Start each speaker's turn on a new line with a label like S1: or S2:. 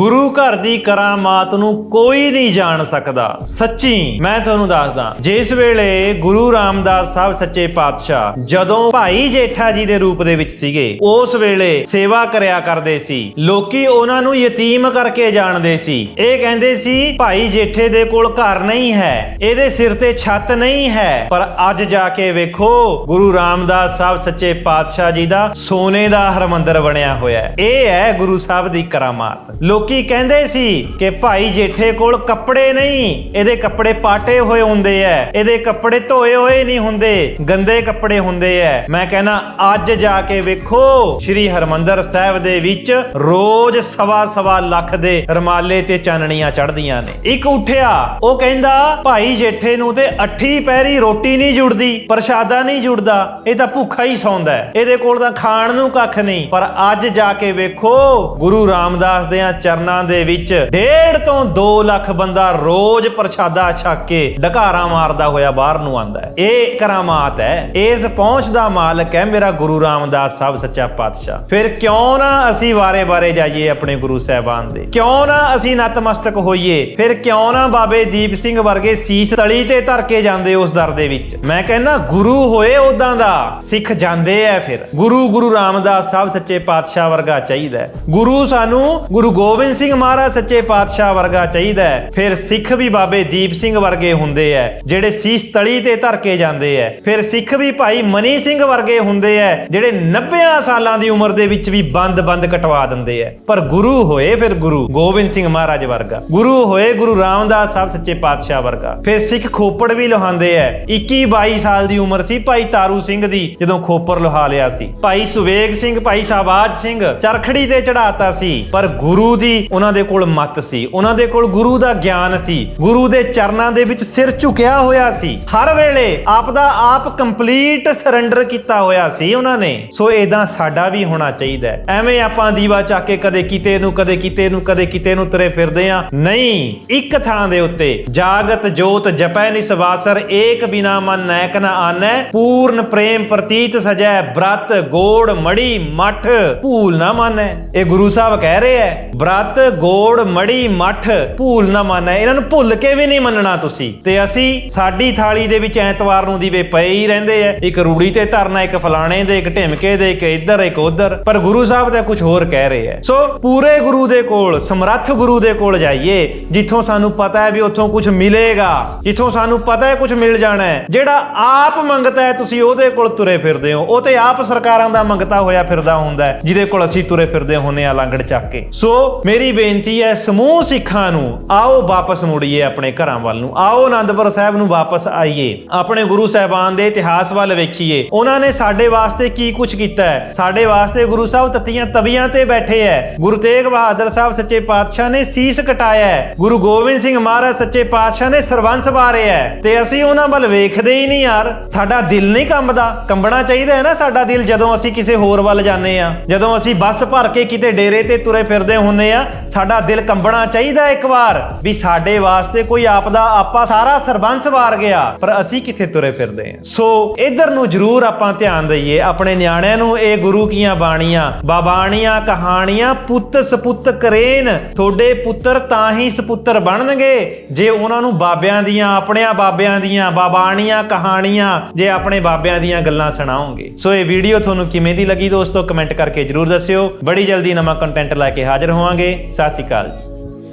S1: ਗੁਰੂ ਘਰ ਦੀ ਕਰਾਮਾਤ ਨੂੰ ਕੋਈ ਨਹੀਂ ਜਾਣ ਸਕਦਾ। ਸੱਚੀ, ਮੈਂ ਤੁਹਾਨੂੰ ਦੱਸਦਾ, ਜਿਸ ਵੇਲੇ ਗੁਰੂ ਰਾਮਦਾਸ ਸਾਹਿਬ ਸੱਚੇ ਪਾਤਸ਼ਾਹ ਜਦੋਂ ਭਾਈ ਜੇਠਾ ਜੀ ਦੇ ਰੂਪ ਦੇ ਵਿੱਚ ਸੀਗੇ, ਉਸ ਵੇਲੇ ਸੇਵਾ ਕਰਿਆ ਕਰਦੇ ਸੀ। ਲੋਕੀ ਉਹਨਾਂ ਨੂੰ ਯਤੀਮ ਕਰਕੇ ਜਾਣਦੇ ਸੀ। ਇਹ ਕਹਿੰਦੇ ਸੀ, ਭਾਈ ਜੇਠੇ ਦੇ ਕੋਲ ਘਰ ਨਹੀਂ ਹੈ, ਇਹਦੇ ਸਿਰ ਤੇ ਛੱਤ ਨਹੀਂ ਹੈ। ਪਰ ਅੱਜ ਜਾ ਕੇ ਵੇਖੋ, ਗੁਰੂ ਰਾਮਦਾਸ ਸਾਹਿਬ ਸੱਚੇ ਪਾਤਸ਼ਾਹ ਜੀ ਦਾ ਸੋਨੇ ਦਾ ਹਰਮੰਦਰ ਬਣਿਆ ਹੋਇਆ ਹੈ। ਇਹ ਹੈ ਗੁਰੂ ਸਾਹਿਬ ਦੀ ਕਰਾਮਾਤ ਲੋਕ ਕਹਿੰਦੇ ਸੀ ਕਿ ਭਾਈ ਜੇਠੇ ਕੋਲ ਕੱਪੜੇ ਨਹੀਂ, ਇਹਦੇ ਕੱਪੜੇ ਪਾਟੇ ਹੋਏ ਹੁੰਦੇ ਐ, ਇਹਦੇ ਕੱਪੜੇ ਧੋਏ ਹੋਏ ਨਹੀਂ ਹੁੰਦੇ, ਗੰਦੇ ਕੱਪੜੇ ਹੁੰਦੇ ਐ। ਮੈਂ ਕਹਿੰਨਾ ਅੱਜ ਜਾ ਕੇ ਵੇਖੋ, ਸ੍ਰੀ ਹਰਮੰਦਰ ਸਾਹਿਬ ਦੇ ਵਿੱਚ ਰੋਜ਼ ਸਵਾ ਸਵਾ ਲੱਖ ਦੇ ਰਮਾਲੇ ਤੇ ਚਾਨਣੀਆਂ ਚੜਦੀਆਂ ਨੇ। ਇੱਕ ਉੱਠਿਆ, ਉਹ ਕਹਿੰਦਾ, ਭਾਈ ਜੇਠੇ ਨੂੰ ਤੇ ਅੱਠੀ ਪੈਰੀ ਰੋਟੀ ਨਹੀਂ ਜੁੜਦੀ, ਪ੍ਰਸ਼ਾਦਾ ਨਹੀਂ ਜੁੜਦਾ, ਇਹ ਤਾਂ ਭੁੱਖਾ ਹੀ ਸੌਂਦਾ ਇਹਦੇ ਕੋਲ ਤਾਂ ਖਾਣ ਨੂੰ ਕੱਖ ਨਹੀਂ, ਪਰ ਅੱਜ ਜਾ ਕੇ ਵੇਖੋ, ਗੁਰੂ ਰਾਮਦਾਸ ਦੇ ਚਰਨ ਦੇ ਵਿੱਚ ਡੇਢ ਤੋਂ 2 ਲੱਖ ਬੰਦਾ ਰੋਜ਼ ਪ੍ਰਸ਼ਾਦਾ ਛਕ ਕੇ ਢਕਾਰਾਂ ਮਾਰਦਾ ਹੋਇਆ ਬਾਹਰ ਨੂੰ ਆਂਦਾ ਹੈ। ਇਹ ਕਰਾਮਾਤ ਹੈ। ਇਸ ਪਹੁੰਚ ਦਾ ਮਾਲਕ ਹੈ ਮੇਰਾ ਗੁਰੂ ਰਾਮਦਾਸ ਸਾਹਿਬ ਸੱਚਾ ਪਾਤਸ਼ਾਹ। ਫਿਰ ਕਿਉਂ ਨਾ ਅਸੀਂ ਵਾਰੇ-ਵਾਰੇ ਜਾਈਏ ਆਪਣੇ ਗੁਰੂ ਸਾਹਿਬਾਨ ਦੇ। ਕਿਉਂ ਨਾ ਅਸੀਂ ਨਤਮਸਤਕ ਹੋਈਏ। ਫਿਰ ਕਿਉਂ ਨਾ ਬਾਬੇ ਦੀਪ ਸਿੰਘ ਵਰਗੇ ਸੀਸ ਤਲੀ ਤੇ ਧਰ ਕੇ ਜਾਂਦੇ ਉਸ ਦਰ ਦੇ ਵਿੱਚ। ਮੈਂ ਕਹਿੰਦਾ, ਗੁਰੂ ਹੋਏ ਉਦਾਂ ਦਾ। ਸਿੱਖ ਜਾਂਦੇ ਐ ਫਿਰ। ਗੁਰੂ ਗੁਰੂ ਰਾਮਦਾਸ ਸਾਹਿਬ ਸੱਚੇ ਪਾਤਸ਼ਾਹ ਵਰਗਾ ਚਾਹੀਦਾ ਗੁਰੂ ਸਾਨੂੰ ਗੁਰੂ ਗੋਬਿੰਦ ਗੋਬਿੰਦ ਸਿੰਘ ਮਹਾਰਾਜ ਸੱਚੇ ਪਾਤਸ਼ਾਹ ਵਰਗਾ ਚਾਹੀਦਾ ਹੈ। ਫਿਰ ਸਿੱਖ ਵੀ ਬਾਬੇ ਦੀਪ ਸਿੰਘ ਵਰਗੇ ਹੁੰਦੇ ਐ ਜਿਹੜੇ ਸੀਸ ਤਲੀ ਤੇ ਧਰ ਕੇ ਜਾਂਦੇ ਐ ਫਿਰ ਸਿੱਖ ਵੀ ਭਾਈ ਮਨੀ ਸਿੰਘ ਵਰਗੇ ਹੁੰਦੇ ਐ ਜਿਹੜੇ 90 ਸਾਲਾਂ ਦੀ ਉਮਰ ਦੇ ਵਿੱਚ ਵੀ ਬੰਦ-ਬੰਦ ਕਟਵਾ ਦਿੰਦੇ ਐ ਪਰ ਗੁਰੂ ਹੋਏ ਫਿਰ ਗੁਰੂ ਗੋਬਿੰਦ ਸਿੰਘ ਮਹਾਰਾਜ ਵਰਗਾ। ਗੁਰੂ ਹੋਏ ਗੁਰੂ ਰਾਮਦਾਸ ਸਾਹਿਬ ਸੱਚੇ ਪਾਤਸ਼ਾਹ ਵਰਗਾ। ਫਿਰ ਸਿੱਖ ਖੋਪੜ ਵੀ ਲੋਹਾਂਦੇ ਐ 21 22 ਸਾਲ ਦੀ ਉਮਰ ਸੀ ਭਾਈ ਤਾਰੂ ਸਿੰਘ ਦੀ, ਜਦੋਂ ਖੋਪਰ ਲੋਹਾ ਲਿਆ ਸੀ। ਭਾਈ ਸੁਵੇਗ ਸਿੰਘ, ਭਾਈ ਸ਼ਾਬਾਜ ਸਿੰਘ ਚਰਖੜੀ ਤੇ ਚੜਾਤਾ ਸੀ। ਪਰ ਗੁਰੂ ਦੀ ਉਹਨਾਂ ਦੇ ਕੋਲ ਮਤ ਸੀ, ਉਹਨਾਂ ਦੇ ਕੋਲ ਗੁਰੂ ਦਾ ਗਿਆਨ ਸੀ, ਗੁਰੂ ਦੇ ਚਰਨਾਂ ਦੇ ਵਿੱਚ ਸਿਰ ਝੁਕਿਆ ਹੋਇਆ ਸੀ। ਹਰ ਵੇਲੇ ਆਪ ਦਾ ਆਪ ਕੰਪਲੀਟ ਸਰੈਂਡਰ ਕੀਤਾ ਹੋਇਆ ਸੀ ਉਹਨਾਂ ਨੇ। ਸੋ ਇਦਾਂ ਸਾਡਾ ਵੀ ਹੋਣਾ ਚਾਹੀਦਾ ਐਵੇਂ ਆਪਾਂ ਦੀਵਾ ਚੱਕ ਕੇ ਕਦੇ ਕਿਤੇ ਨੂੰ, ਕਦੇ ਕਿਤੇ ਨੂੰ, ਕਦੇ ਕਿਤੇ ਨੂੰ ਤੁਰੇ ਫਿਰਦੇ ਆ ਨਹੀਂ, ਇੱਕ ਥਾਂ ਦੇ ਉੱਤੇ ਜਾਗਤ, ਜੋਤ, ਜਪੈ, ਨਿਸਵਾਸਰ, ਏਕ ਬਿਨਾ ਮਨ, ਨੈਕ ਨ ਆਨੈ, ਪੂਰਨ ਪ੍ਰੇਮ ਪ੍ਰਤੀਤ ਸਜੈ, ਬ੍ਰਤ, ਗੋੜ ਮੜੀ ਮਠ, ਭੂਲ ਨਾ ਮਾਨੈ। ਇਹ ਗੁਰੂ ਸਾਹਿਬ ਕਹਿ ਰਹੇ ਐ ਬ੍ਰਤ ਗੋੜ, ਮੜੀ, ਮੱਠ, ਭੂਲ ਨਾ ਮਾਨੈ। ਇਹਨਾਂ ਨੂੰ ਭੁੱਲ ਕੇ ਵੀ ਨਹੀਂ ਮੰਨਣਾ ਤੁਸੀਂ। ਤੇ ਅਸੀਂ ਸਾਡੀ ਥਾਲੀ ਦੇ ਵਿੱਚ ਐਤਵਾਰ ਨੂੰ ਦੀਵੇ ਪਏ ਹੀ ਰਹਿੰਦੇ ਐ। ਇੱਕ ਰੂੜੀ ਤੇ ਧਰਨਾ, ਇੱਕ ਫਲਾਣੇ ਦੇ, ਇੱਕ ਢਿਮਕੇ ਦੇ, ਇੱਕ ਇੱਧਰ, ਇੱਕ ਉੱਧਰ। ਪਰ ਗੁਰੂ ਸਾਹਿਬ ਤਾਂ ਕੁਝ ਹੋਰ ਕਹਿ ਰਹੇ ਐ। ਸੋ ਪੂਰੇ ਗੁਰੂ ਦੇ ਕੋਲ, ਸਮਰੱਥ ਗੁਰੂ ਦੇ ਕੋਲ ਜਾਈਏ, ਜਿੱਥੋਂ ਸਾਨੂੰ ਪਤਾ ਹੈ ਵੀ ਉੱਥੋਂ ਕੁਝ ਮਿਲੇਗਾ। ਜਿੱਥੋਂ ਸਾਨੂੰ ਪਤਾ ਹੈ ਕੁਝ ਮਿਲ ਜਾਣਾ ਹੈ ਜਿਹੜਾ ਆਪ ਮੰਗਤਾ ਹੈ ਤੁਸੀਂ ਉਹਦੇ ਕੋਲ ਤੁਰੇ ਫਿਰਦੇ ਹੋ। ਉਹ ਤੇ ਆਪ ਸਰਕਾਰਾਂ ਦਾ ਮੰਗਤਾ ਹੋਇਆ ਫਿਰਦਾ ਹੁੰਦਾ ਜਿਹਦੇ ਕੋਲ ਅਸੀਂ ਤੁਰੇ ਫਿਰਦੇ ਹੁੰਨੇ ਆ ਲਾਂਗੜ ਚੱਕ ਕੇ। ਸੋ ਮੇਰੀ ਬੇਨਤੀ ਹੈ, ਸਮੂਹ ਸਿੱਖਾਂ ਨੂੰ ਆਓ ਵਾਪਸ ਮੁੜੀਏ ਆਪਣੇ ਘਰਾਂ ਵੱਲ ਨੂੰ। ਆਓ ਆਨੰਦਪੁਰ ਸਾਹਿਬ ਨੂੰ ਵਾਪਸ ਆਈਏ। ਆਪਣੇ ਗੁਰੂ ਸਾਹਿਬਾਨ ਦੇ ਇਤਿਹਾਸ ਵੱਲ ਵੇਖੀਏ। ਉਹਨਾਂ ਨੇ ਸਾਡੇ ਵਾਸਤੇ ਕੀ ਕੁਝ ਕੀਤਾ ਹੈ? ਸਾਡੇ ਵਾਸਤੇ ਗੁਰੂ ਸਾਹਿਬ ਤਤੀਆਂ ਤਵੀਆਂ ਤੇ ਬੈਠੇ ਹੈ। ਗੁਰੂ ਤੇਗ ਬਹਾਦਰ ਸਾਹਿਬ ਸੱਚੇ ਪਾਤਸ਼ਾਹ ਨੇ ਸੀਸ ਕਟਾਇਆ ਹੈ। ਗੁਰੂ ਗੋਬਿੰਦ ਸਿੰਘ ਮਹਾਰਾਜ ਸੱਚੇ ਪਾਤਸ਼ਾਹ ਨੇ ਸਰਬੰਸ ਵਾਰਿਆ ਹੈ। ਤੇ ਅਸੀਂ ਉਹਨਾਂ ਵੱਲ ਵੇਖਦੇ ਹੀ ਨਹੀਂ ਯਾਰ। ਸਾਡਾ ਦਿਲ ਨਹੀਂ ਕੰਬਦਾ। ਕੰਬਣਾ ਚਾਹੀਦਾ ਹੈ ਨਾ ਸਾਡਾ ਦਿਲ ਜਦੋਂ ਅਸੀਂ ਕਿਸੇ ਹੋਰ ਵੱਲ ਜਾਂਦੇ ਆ ਜਦੋਂ ਅਸੀਂ ਬੱਸ ਭਰ ਕੇ ਕਿਤੇ ਡੇਰੇ ਤੇ ਤੁਰੇ ਫਿਰਦੇ ਹੁੰਨੇ ਆ ਸਾਡਾ ਦਿਲ ਕੰਬਣਾ ਚਾਹੀਦਾ ਇੱਕ ਵਾਰ ਵੀ ਸਾਡੇ ਵਾਸਤੇ ਕੋਈ ਆਪਦਾ ਆਪਾ ਸਾਰਾ ਸਰਬੰਸ ਵਾਰ ਗਿਆ, ਪਰ ਅਸੀਂ ਕਿੱਥੇ ਤੁਰੇ ਫਿਰਦੇ ਆ ਸੋ ਇਧਰ ਨੂੰ ਜਰੂਰ ਆਪਾਂ ਧਿਆਨ ਦਈਏ, ਆਪਣੇ ਨਿਆਣਿਆਂ ਨੂੰ ਇਹ ਗੁਰੂ ਕੀਆਂ ਬਾਣੀਆਂ, ਬਾਬਾਣੀਆਂ ਕਹਾਣੀਆਂ ਪੁੱਤ ਸਪੁੱਤ ਕਰੇਨ, ਤੁਹਾਡੇ ਪੁੱਤਰ ਤਾਂ ਹੀ ਸਪੁੱਤਰ ਬਣਨਗੇ। ਜੇ ਉਹਨਾਂ ਨੂੰ ਬਾਬਿਆਂ ਦੀਆਂ, ਆਪਣਿਆਂ ਬਾਬਿਆਂ ਦੀਆਂ, ਬਾਬਾਣੀਆਂ ਕਹਾਣੀਆਂ, ਜੇ ਆਪਣੇ ਬਾਬਿਆਂ ਦੀਆਂ ਗੱਲਾਂ ਸੁਣਾਓਗੇ। ਸੋ ਇਹ ਵੀਡੀਓ ਤੁਹਾਨੂੰ ਕਿਵੇਂ ਦੀ ਲੱਗੀ ਦੋਸਤੋ, ਕਮੈਂਟ ਕਰਕੇ ਜਰੂਰ ਦੱਸਿਓ। ਬੜੀ ਜਲਦੀ ਨਵਾਂ ਕੰਟੈਂਟ ਲੈ ਕੇ ਹਾਜ਼ਰ ਹੋਵਾਂਗੇ। ਸਤਿ ਸ਼੍ਰੀ ਅਕਾਲ ਜੀ